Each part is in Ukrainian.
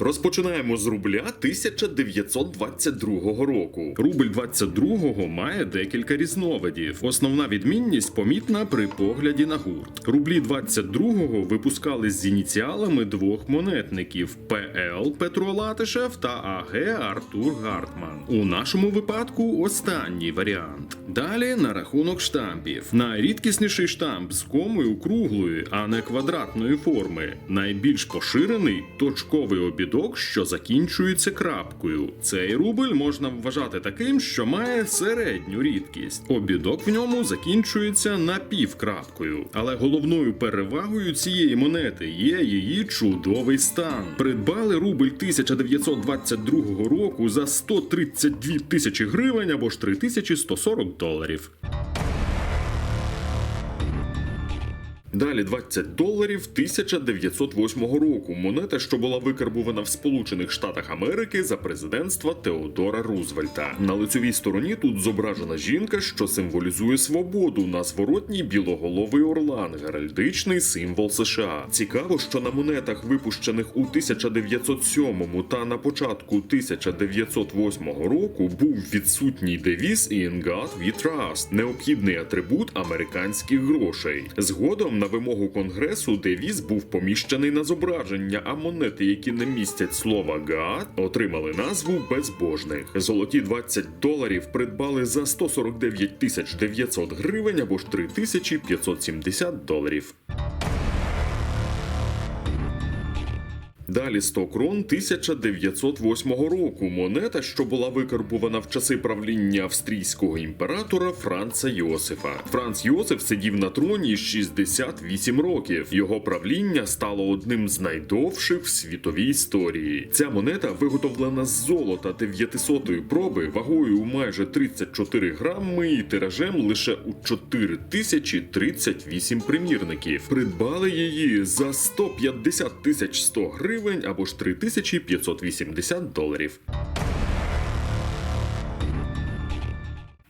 Розпочинаємо з рубля 1922 року. Рубль 22-го має декілька різновидів. Основна відмінність помітна при погляді на гурт. Рублі 22-го випускали з ініціалами двох монетників ПЛ Петро Латишев та АГ Артур Гартман. У нашому випадку останній варіант. Далі на рахунок штампів. Найрідкісніший штамп з комою круглої, а не квадратної форми. Найбільш поширений точковий обідок, що закінчується крапкою. Цей рубль можна вважати таким, що має середню рідкість. Обідок в ньому закінчується напівкрапкою. Але головною перевагою цієї монети є її чудовий стан. Придбали рубль 1922 року за 132 тисячі гривень або ж 3140 доларів. Далі 20 доларів 1908 року. Монета, що була викарбувана в Сполучених Штатах Америки за президентства Теодора Рузвельта. На лицевій стороні тут зображена жінка, що символізує свободу. На зворотній білоголовий орлан, геральдичний символ США. Цікаво, що на монетах, випущених у 1907 та на початку 1908 року, був відсутній девіз «In God we trust» – необхідний атрибут американських грошей. Згодом на вимогу конгресу девіз був поміщений на зображення, а монети, які не містять слова «God», отримали назву безбожних. Золоті 20 доларів придбали за 149 тисяч 900 гривень або ж 3570 доларів. Далі 100 крон 1908 року. Монета, що була викарбувана в часи правління австрійського імператора Франца Йосифа. Франц Йосиф сидів на троні 68 років. Його правління стало одним з найдовших в світовій історії. Ця монета виготовлена з золота 900-ї проби вагою у майже 34 грами і тиражем лише у 4038 примірників. Придбали її за 150 тисяч 100 гривень або ж 3580 доларів.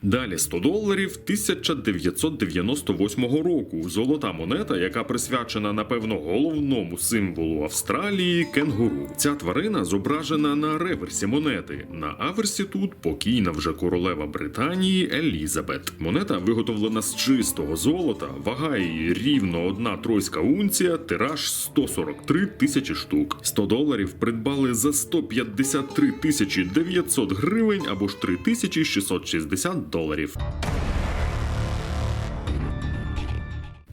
Далі 100 доларів 1998 року. Золота монета, яка присвячена напевно головному символу Австралії кенгуру. Ця тварина зображена на реверсі монети. На аверсі тут покійна вже королева Британії Елізабет. Монета виготовлена з чистого золота, вага її рівно одна тройська унція, тираж 143 тисячі штук. 100 доларів придбали за 153 тисячі 900 гривень або ж 3660 доларів доларів.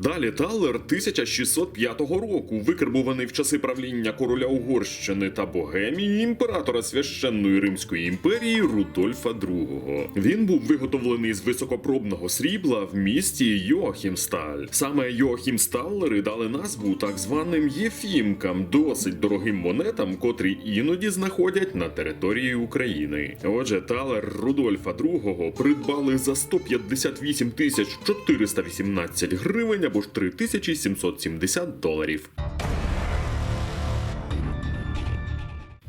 Далі талер 1605 року, викарбований в часи правління короля Угорщини та Богемії імператора священної Римської імперії Рудольфа II. Він був виготовлений з високопробного срібла в місті Йоахімсталь. Саме Йоахімсталлери дали назву так званим єфімкам, досить дорогим монетам, котрі іноді знаходять на території України. Отже, талер Рудольфа II придбали за 158 тисяч 418 гривень або ж 3770 доларів.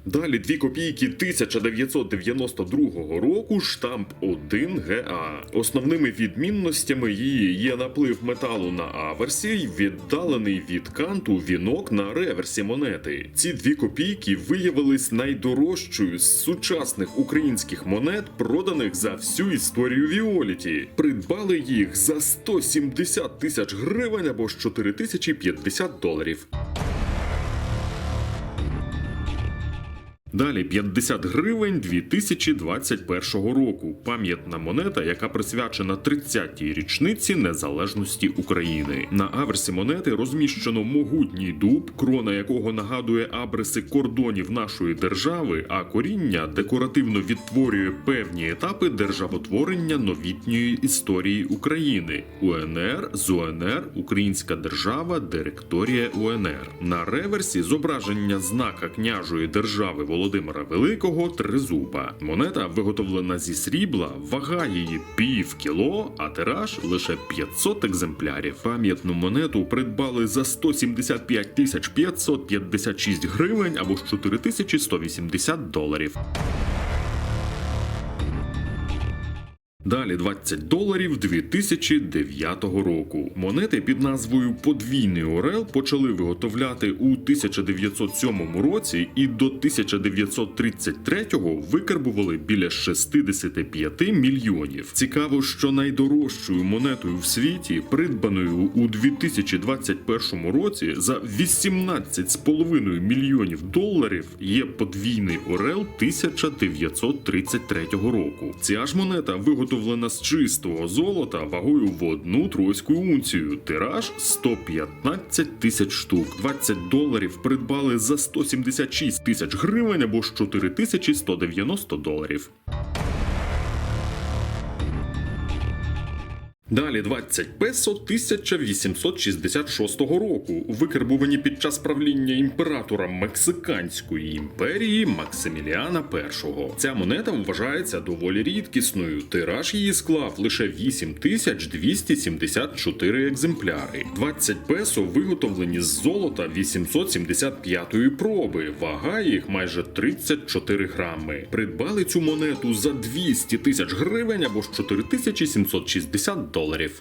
Далі 2 копійки 1992 року штамп 1 ГА. Основними відмінностями її є наплив металу на аверсі й віддалений від канту вінок на реверсі монети. Ці дві копійки виявились найдорожчою з сучасних українських монет, проданих за всю історію Віоліті. Придбали їх за 170 тисяч гривень або ж 4050 доларів. Далі 50 гривень 2021 року. Пам'ятна монета, яка присвячена 30-й річниці незалежності України. На аверсі монети розміщено могутній дуб, крона якого нагадує абриси кордонів нашої держави, а коріння декоративно відтворює певні етапи державотворення новітньої історії України. УНР, ЗУНР, Українська держава, директорія УНР. На реверсі зображення знака княжої держави Володимира Володимира Великого тризуба. Монета виготовлена зі срібла, вага її пів кіло, а тираж лише 500 екземплярів. Пам'ятну монету придбали за 175 тисяч 556 гривень або ж 4180 доларів. Далі 20 доларів 2009 року. Монети під назвою Подвійний Орел почали виготовляти у 1907 році і до 1933-го викарбували біля 65 мільйонів. Цікаво, що найдорожчою монетою в світі, придбаною у 2021 році за 18,5 мільйонів доларів, є подвійний Орел 1933 року. Ця ж монета виготовлена з чистого золота вагою в одну тройську унцію. Тираж 115 тисяч штук. 20 доларів придбали за 176 тисяч гривень або ж 4190 доларів. Далі 20 песо 1866 року, викарбувані під час правління імператора Мексиканської імперії Максиміліана І. Ця монета вважається доволі рідкісною. Тираж її склав лише 8274 екземпляри. 20 песо виготовлені з золота 875-ї проби. Вага їх майже 34 грами. Придбали цю монету за 200 тисяч гривень або ж 4760 доларів доларів.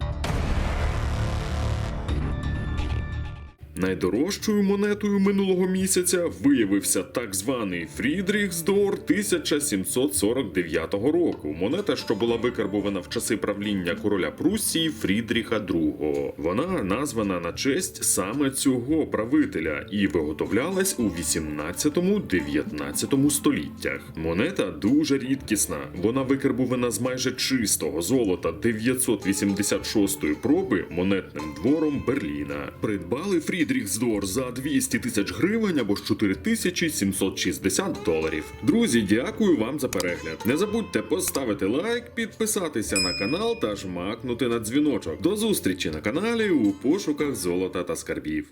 Найдорожчою монетою минулого місяця виявився так званий Фрідріхсдор 1749 року. Монета, що була викарбована в часи правління короля Пруссії Фрідріха II. Вона названа на честь саме цього правителя і виготовлялась у 18-19 століттях. Монета дуже рідкісна. Вона викарбована з майже чистого золота 986-ї проби монетним двором Берліна. Придбали Фрідріхсдор за 200 тисяч гривень або ж 4760 доларів. Друзі, дякую вам за перегляд. Не забудьте поставити лайк, підписатися на канал та жмакнути на дзвіночок. До зустрічі на каналі у пошуках золота та скарбів.